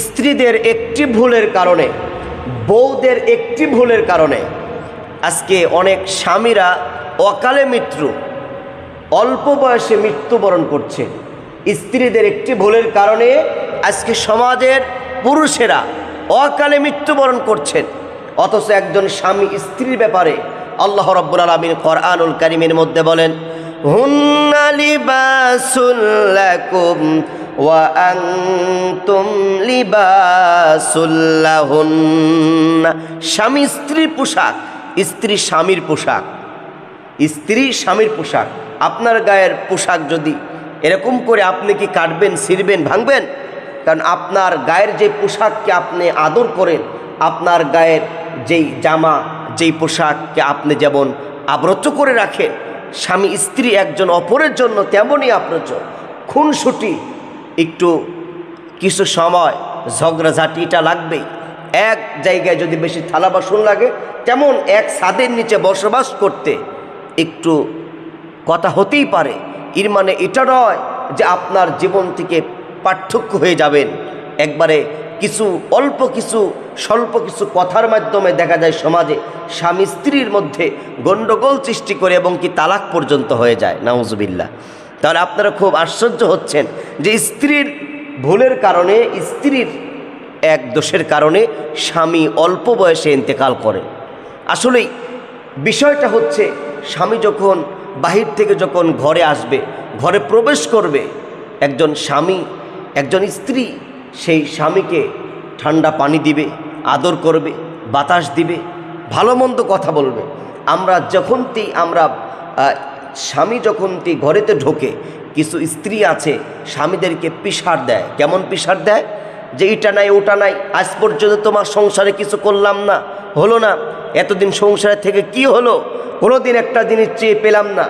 স্ত্রীদের একটি ভুলের কারণে, বউদের একটি ভুলের কারণে, আজকে অনেক স্বামীরা অকালে মৃত্যু, অল্প বয়সে মৃত্যুবরণ করছে। স্ত্রীদের একটি ভুলের কারণে আজকে সমাজের পুরুষেরা অকালে মৃত্যুবরণ করছেন। অথচ একজন স্বামী স্ত্রীর ব্যাপারে আল্লাহ রব্বুল আলমিন কোরআনুল কারিমের মধ্যে বলেন, হুন্না লিবাসুল্লাকুম স্বামী, স্ত্রীর পোশাক। স্ত্রী স্বামীর পোশাক। স্ত্রী স্বামীর পোশাক। আপনার গায়ের পোশাক যদি এরকম করে আপনি কি কাটবেন, ছিঁড়বেন, ভাঙবেন? কারণ আপনার গায়ের যে পোশাককে আপনি আদর করেন, আপনার গায়ের যেই জামা, যেই পোশাককে আপনি যেমন আব্রত করে রাখেন, স্বামী, স্ত্রী একজন অপরের জন্য তেমনই আব্রত খুনসুটি একটু কিছু সময় ঝগড়াঝাটিটা লাগবেই এক জায়গায় যদি বেশি থালা বাসন লাগে, তেমন এক ছাদের নিচে বসবাস করতে একটু কথা হতেই পারে। এর মানে এটা নয় যে আপনার জীবন থেকে পার্থক্য হয়ে যাবেন। একবারে কিছু, অল্প কিছু, স্বল্প কিছু কথার মাধ্যমে দেখা যায় সমাজে স্বামী স্ত্রীর মধ্যে গণ্ডগোল সৃষ্টি করে এবং কি তালাক পর্যন্ত হয়ে যায়। নাউজুবিল্লা তাহলে আপনারা খুব আশ্চর্য হচ্ছেন যে স্ত্রীর ভুলের কারণে, স্ত্রীর এক দোষের কারণে স্বামী অল্প বয়সে ইন্তেকাল করেন আসলেই বিষয়টা হচ্ছে, স্বামী যখন বাহির থেকে যখন ঘরে আসবে, ঘরে প্রবেশ করবে, একজন স্বামী, একজন স্ত্রী সেই স্বামীকে ঠান্ডা পানি দিবে, আদর করবে, বাতাস দিবে, ভালো মন্দ কথা বলবে। আমরা যখনই আমরা স্বামী যখনই ঘরেতে ঢোকে, কিছু স্ত্রী আছে, স্বামীদেরকে পিসার দেয়। কেমন পিসার দেয়? যে এটা নাই, ওটা নাই, আজ পর্যন্ত তোমার সংসারে কিছু করলাম না, হলো না। এতদিন সংসারে থেকে কি হলো? কোনো দিন একটা জিনিস চেয়ে পেলাম না।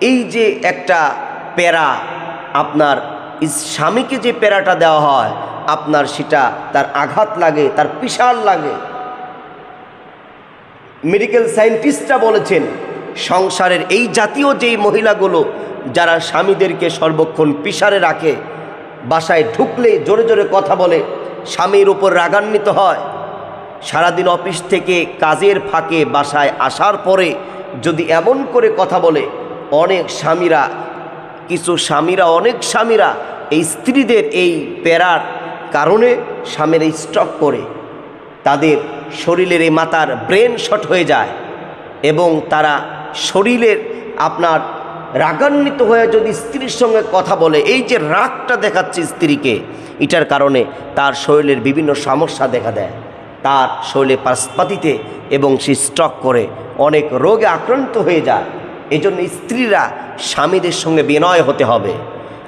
এই যে একটা প্যারা, আপনার স্বামীকে যে প্যারাটা দেওয়া হয়, আপনার সেটা তার আঘাত লাগে, তার পিসার লাগে। মেডিকেল সায়েন্টিস্টরা বলেছেন সংসারের এই জাতীয় যেই মহিলাগুলো, যারা স্বামীদেরকে সর্বক্ষণ পিসারে রাখে, বাসায় ঢুকলে জোরে জোরে কথা বলে, স্বামীর উপর রাগান্বিত হয়। সারাদিন অফিস থেকে কাজের ফাঁকে বাসায় আসার পরে যদি এমন করে কথা বলে, অনেক স্বামীরা, কিছু স্বামীরা, অনেক স্বামীরা এই স্ত্রীদের এই প্যারার কারণে স্বামীর স্টক করে। তাদের শরীরের এই মাথার ব্রেন শট হয়ে যায় এবং তারা শরীরের আপনার রাগান্বিত হয়ে যদি স্ত্রীর সঙ্গে কথা বলে, এই যে রাগটা দেখাচ্ছে স্ত্রীকে, এটার কারণে তার শরীরের বিভিন্ন সমস্যা দেখা দেয়। তার শরীরে পাশপাতিতে এবং সে স্টক করে, অনেক রোগে আক্রান্ত হয়ে যায়। এই জন্য স্ত্রীরা স্বামীদের সঙ্গে বিনয় হতে হবে।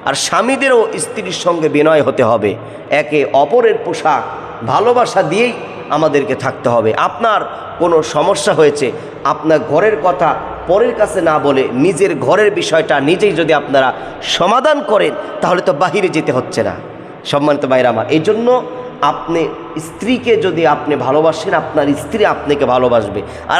আর স্বামীদেরও স্ত্রীর সঙ্গে বিনয় হতে হবে। একে অপরের পোশাক ভালোবাসা দিয়েই আমাদেরকে থাকতে হবে। আপনার কোনো সমস্যা হয়েছে, আপনার ঘরের কথা পরের কাছে না বলে নিজের ঘরের বিষয়টা নিজেই যদি আপনারা সমাধান করেন, তাহলে তো বাহিরে যেতে হচ্ছে না। সম্মানিত বাইরে আমার, এই জন্য আপনি স্ত্রীকে যদি আপনি ভালোবাসেন, আপনার স্ত্রী আপনাকে ভালোবাসবে। আর